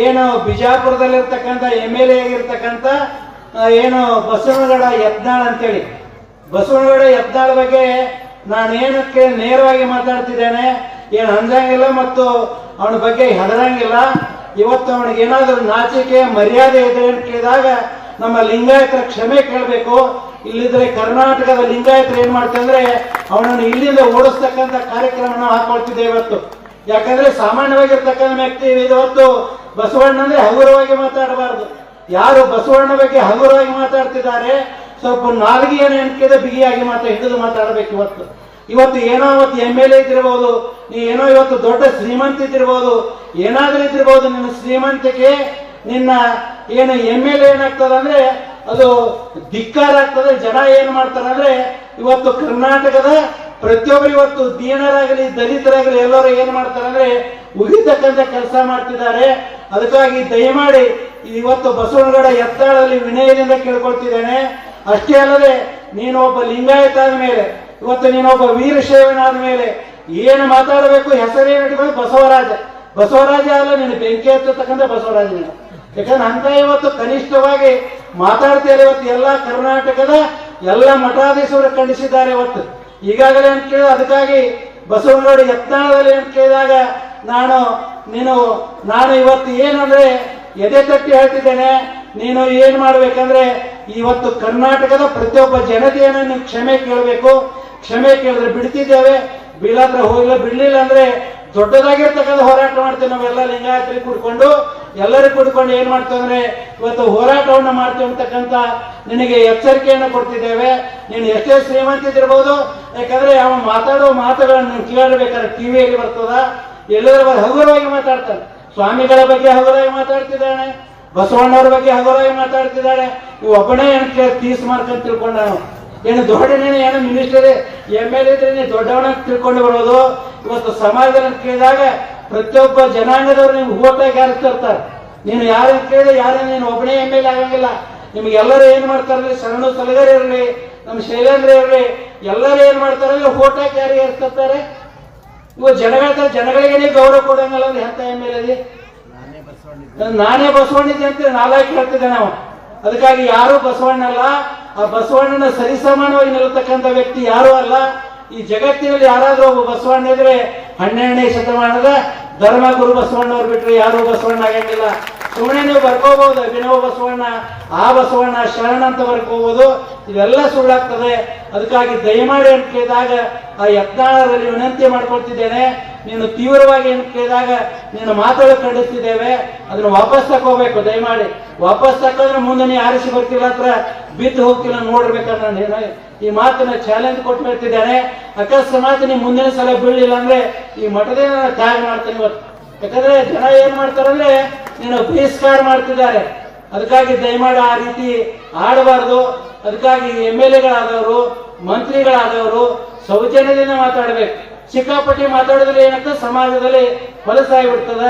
ಏನು ಬಿಜಾಪುರದಲ್ಲಿರ್ತಕ್ಕಂಥ M L A ಆಗಿರ್ತಕ್ಕಂಥ ಆ, ಏನು ಬಸವನಗೌಡ ಯತ್ನಾಳ್ ಅಂತೇಳಿ. ಬಸವನಗೌಡ ಯತ್ನಾಳ್ ಬಗ್ಗೆ ನಾನು ಏನಕ್ಕೆ ನೇರವಾಗಿ ಮಾತಾಡ್ತಿದ್ದೇನೆ ಏನು ಅಂಜಂಗಿಲ್ಲ ಮತ್ತು ಅವನ ಬಗ್ಗೆ ಹೆದರಂಗಿಲ್ಲ. ಇವತ್ತು ಅವನಿಗೆ ಏನಾದರೂ ನಾಚಿಕೆ ಮರ್ಯಾದೆ ಇದೆ ಅಂತ ಕೇಳಿದಾಗ ನಮ್ಮ ಲಿಂಗಾಯತರ ಕ್ಷಮೆ ಕೇಳಬೇಕು. ಇಲ್ಲಿದ್ರೆ ಕರ್ನಾಟಕದ ಲಿಂಗಾಯತರು ಏನ್ ಮಾಡ್ತಂದ್ರೆ ಅವನನ್ನು ಇಲ್ಲಿಂದ ಓಡಿಸ್ತಕ್ಕಂತ ಕಾರ್ಯಕ್ರಮನ ಹಾಕೊಳ್ತಿದ್ದೆ ಇವತ್ತು. ಯಾಕಂದ್ರೆ ಸಾಮಾನ್ಯವಾಗಿರ್ತಕ್ಕಂಥ ವ್ಯಕ್ತಿ ಇವತ್ತು ಬಸವಣ್ಣ ಅಂದ್ರೆ ಹಗುರವಾಗಿ ಮಾತಾಡಬಾರದು. ಯಾರು ಬಸವಣ್ಣ ಬಗ್ಗೆ ಹಗುರವಾಗಿ ಮಾತಾಡ್ತಿದ್ದಾರೆ, ಸ್ವಲ್ಪ ನಾಲ್ಗೆಯನ್ನು ಎಣಿಕೆ ಬಿಗಿಯಾಗಿ ಮಾತಾ ಹಿಡಿದು ಮಾತಾಡಬೇಕು ಇವತ್ತು. ಇವತ್ತು ಏನೋ ಇವತ್ತು ಎಂ ಎಲ್ ಎ ಇದ್ದಿರ್ಬೋದು, ನೀ ಏನೋ ಇವತ್ತು ದೊಡ್ಡ ಶ್ರೀಮಂತ ಇದ್ದಿರ್ಬೋದು, ಏನಾದ್ರೂ ಇದ್ದಿರ್ಬೋದು, ನಿನ್ನ ಶ್ರೀಮಂತಿಕೆ ನಿನ್ನ ಏನು ಎಂ ಎಲ್ ಏನಾಗ್ತದೆ ಅಂದ್ರೆ, ಅದು ಧಿಕ್ಕಾರ ಆಗ್ತದೆ, ಜನ ಏನು ಮಾಡ್ತಾರೆ ಅಂದ್ರೆ, ಇವತ್ತು ಕರ್ನಾಟಕದ ಪ್ರತಿಯೊಬ್ಬರು ಇವತ್ತು ದೀನರಾಗಲಿ, ದಲಿತರಾಗಲಿ, ಎಲ್ಲರೂ ಏನ್ ಮಾಡ್ತಾರೆ ಅಂದ್ರೆ ಉಗಿತಕ್ಕಂತ ಕೆಲಸ ಮಾಡ್ತಿದ್ದಾರೆ. ಅದಕ್ಕಾಗಿ ದಯಮಾಡಿ ಇವತ್ತು ಬಸವನಗೌಡ ಎತ್ತಾಳಲ್ಲಿ ವಿನಯದಿಂದ ಕೇಳ್ಕೊಳ್ತಿದ್ದೇನೆ. ಅಷ್ಟೇ ಅಲ್ಲದೆ ನೀನು ಒಬ್ಬ ಲಿಂಗಾಯತ ಆದ ಮೇಲೆ, ಇವತ್ತು ನೀನೊಬ್ಬ ವೀರಶೈವನಾದ ಮೇಲೆ ಏನು ಮಾತಾಡಬೇಕು ಹೆಸರೇನು ಇಟ್ಕೊಂಡು ಬಸವರಾಜ. ಬಸವರಾಜ ಅಲ್ಲ ನೀನು ಬೆಂಕಿ ಹತ್ತತಕ್ಕಂಥ ಬಸವರಾಜ ನೀನು. ಯಾಕಂದ್ರೆ ಅಂತ ಇವತ್ತು ಕನಿಷ್ಠವಾಗಿ ಮಾತಾಡ್ತಿದ್ದಾರೆ ಇವತ್ತು ಎಲ್ಲ ಕರ್ನಾಟಕದ ಎಲ್ಲ ಮಠಾಧೀಶರು ಖಂಡಿಸಿದ್ದಾರೆ ಇವತ್ತು. ಈಗಾಗಲೇ ಅಂತ ಕೇಳಿದ ಅದಕ್ಕಾಗಿ ಬಸವನಗೌಡ ಯತ್ನಾಳದಲ್ಲಿ ಅಂತ ಕೇಳಿದಾಗ ನಾನು, ನೀನು, ನಾನು ಇವತ್ತು ಏನಂದ್ರೆ ಎದೆ ತಟ್ಟಿ ಹೇಳ್ತಿದ್ದೇನೆ, ನೀನು ಏನ್ ಮಾಡ್ಬೇಕಂದ್ರೆ ಇವತ್ತು ಕರ್ನಾಟಕದ ಪ್ರತಿಯೊಬ್ಬ ಜನತೆಯನ್ನು ನೀವು ಕ್ಷಮೆ ಕೇಳಬೇಕು. ಕ್ಷಮೆ ಕೇಳಿದ್ರೆ ಬಿಡ್ತಿದ್ದೇವೆ, ಬೀಳಾದ್ರೆ ಹೋಗಿಲ್ಲ ಬಿಡ್ಲಿಲ್ಲ ಅಂದ್ರೆ ದೊಡ್ಡದಾಗಿರ್ತಕ್ಕಂಥ ಹೋರಾಟ ಮಾಡ್ತೇವೆ ನಾವೆಲ್ಲ ಲಿಂಗಾಯತ್ರಿ ಕುಡ್ಕೊಂಡು. ಎಲ್ಲರಿಗೂ ಕುಡ್ಕೊಂಡು ಏನ್ ಮಾಡ್ತೇವೆ ಇವತ್ತು ಹೋರಾಟವನ್ನು ಮಾಡ್ತೀವಿ ಅಂತಕ್ಕಂಥ ನಿನಗೆ ಎಚ್ಚರಿಕೆಯನ್ನು ಕೊಡ್ತಿದ್ದೇವೆ. ನೀನು ಎಷ್ಟೇ ಶ್ರೀಮಂತಿದ್ದಿರ್ಬೋದು ಯಾಕಂದ್ರೆ ಅವ ಮಾತಾಡೋ ಮಾತುಗಳನ್ನು ಕೇಳಬೇಕಾದ್ರೆ ಟಿವಿಯಲ್ಲಿ ಬರ್ತದ. ಎಲ್ಲರ ಬಗ್ಗೆ ಹಗುರವಾಗಿ ಮಾತಾಡ್ತಾನೆ. ಸ್ವಾಮಿಗಳ ಬಗ್ಗೆ ಹಗುರವಾಗಿ ಮಾತಾಡ್ತಿದ್ದಾನೆ ಬಸವಣ್ಣವ್ರ ಬಗ್ಗೆ ಹಗುರವಾಗಿ ಮಾತಾಡ್ತಿದ್ದಾಳೆ. ಇವು ಒಬ್ಬನೇ ಏನು ತೀಸ್ ಮಾರ್ಕ್ ತಿಳ್ಕೊಂಡ ನಾವು ಏನು ದೊಡ್ಡನೇನೆ, ಏನು ಮಿನಿಸ್ಟರ್ ಎಂ ಎಲ್ ಎ ಇದ್ರೆ ದೊಡ್ಡವನ ತಿಳ್ಕೊಂಡು ಬರೋದು. ಇವತ್ತು ಸಮಾಜದಲ್ಲಿ ಕೇಳಿದಾಗ ಪ್ರತಿಯೊಬ್ಬ ಜನಾಂಗದವ್ರು ನಿಮ್ಗೆ ಓಟಾಗಿ ಯಾರು ತರ್ತಾರೆ ನೀನು ಯಾರನ್ನ ಕೇಳಿದ್ರೆ ಯಾರು ನೀನು ಒಬ್ಬನೇ ಎಂ ಎಲ್ ಆಗಂಗಿಲ್ಲ. ನಿಮ್ಗೆ ಎಲ್ಲರೂ ಏನ್ ಮಾಡ್ತಾರಲ್ಲ ಶರಣು ಸಲಗರ್ ಇರಲಿ, ನಮ್ಮ ಶೈಲೇಂದ್ರ ಇರಲಿ, ಎಲ್ಲರೂ ಏನ್ ಮಾಡ್ತಾರಲ್ಲ ಓಟಾಗಿ ಯಾರು ಏರ್ತಾರೆ ಇವ ಜನಗಳ ಜನಗಳಿಗೆ ಗೌರವ ಕೊಡಂಗಲ್ಲ ಅಂದ್ರೆ ಎಂತ ಎಂ ಎಲ್ ಇದೆ ನಾನೇ ಬಸವಣ್ಣಿದ್ದೆ ಅಂತ ನಾಲ್ಕು ಹೇಳ್ತಿದ್ದೆ ನಾವು. ಅದಕ್ಕಾಗಿ ಯಾರು ಬಸವಣ್ಣ ಅಲ್ಲ ಆ ಬಸವಣ್ಣನ ಸರಿಸಮಾನವಾಗಿ ನಿಲ್ಲತಕ್ಕಂಥ ವ್ಯಕ್ತಿ ಯಾರು ಅಲ್ಲ. ಈ ಜಗತ್ತಿನಲ್ಲಿ ಯಾರಾದ್ರೂ ಒಬ್ಬ ಬಸವಣ್ಣ ಇದ್ರೆ ಹನ್ನೆರಡನೇ ಶತಮಾನದ ಧರ್ಮ ಗುರು ಬಸವಣ್ಣವ್ರು ಬಿಟ್ರೆ ಯಾರು ಬಸವಣ್ಣ ಆಗಂಗಿಲ್ಲ. ಸುಮ್ಮನೆ ನೀವು ಬರ್ಕೋಬಹುದು, ಅಭಿನವ ಬಸವಣ್ಣ, ಆ ಬಸವಣ್ಣ, ಶರಣ ಅಂತ ಬರ್ಕೋಬಹುದು. ಇವೆಲ್ಲ ಸುಳ್ಳಾಗ್ತದೆ. ಅದಕ್ಕಾಗಿ ದಯಮಾಡಿ ಅಂತ ಕೇಳಿದಾಗ ಆ ಯತ್ನಾಳರಲ್ಲಿ ವಿನಂತಿ ಮಾಡ್ಕೊಳ್ತಿದ್ದೇನೆ. ನೀನು ತೀವ್ರವಾಗಿ ಅಂತ ಕೇಳಿದಾಗ ನೀನು ಮಾತಾಡ ಖಂಡಿಸ್ತಿದ್ದೇವೆ. ಅದನ್ನ ವಾಪಸ್ ತಕೋಬೇಕು ದಯಮಾಡಿ. ವಾಪಸ್ ತಕೊಂಡ್ರೆ ಮುಂದೆ ನೀ ಆರಿಸಿ ಬರ್ತಿಲ್ಲ ಹತ್ರ. ಬಿದ್ದು ಹೋಗ್ತಿಲ್ಲ ನೋಡ್ಬೇಕಾದ್ರೆ ನಾನು ಈ ಮಾತನ್ನ ಚಾಲೆಂಜ್ ಕೊಟ್ಟು ಬರ್ತಿದ್ದಾನೆ ಅಕಸ್ಮಾತ್ ನೀವು ಮುಂದಿನ ಸಲ ಬೀಳಿಲ್ಲ ಅಂದ್ರೆ ಈ ಮಠದ ತ್ಯಾಗ ಮಾಡ್ತೇನೆ ಇವತ್ತು. ಯಾಕಂದ್ರೆ ಜನ ಏನ್ ಮಾಡ್ತಾರಂದ್ರೆ ನೀನು ಬಹಿಷ್ಕಾರ ಮಾಡ್ತಿದ್ದಾರೆ. ಅದಕ್ಕಾಗಿ ದಯಮಾಡಿ ಆ ರೀತಿ ಆಡಬಾರ್ದು. ಅದಕ್ಕಾಗಿ ಎಂ ಎಲ್ ಎಗಳಾದವರು, ಮಂತ್ರಿಗಳಾದವರು ಸೌಜನ್ಯದಿಂದ ಮಾತಾಡಬೇಕು. ಸಿಕ್ಕಾಪಟ್ಟಿ ಮಾತಾಡಿದ್ರೆ ಏನಂತ ಸಮಾಜದಲ್ಲಿ ಹೊಲಸಾಗಿ ಬಿಡ್ತದೆ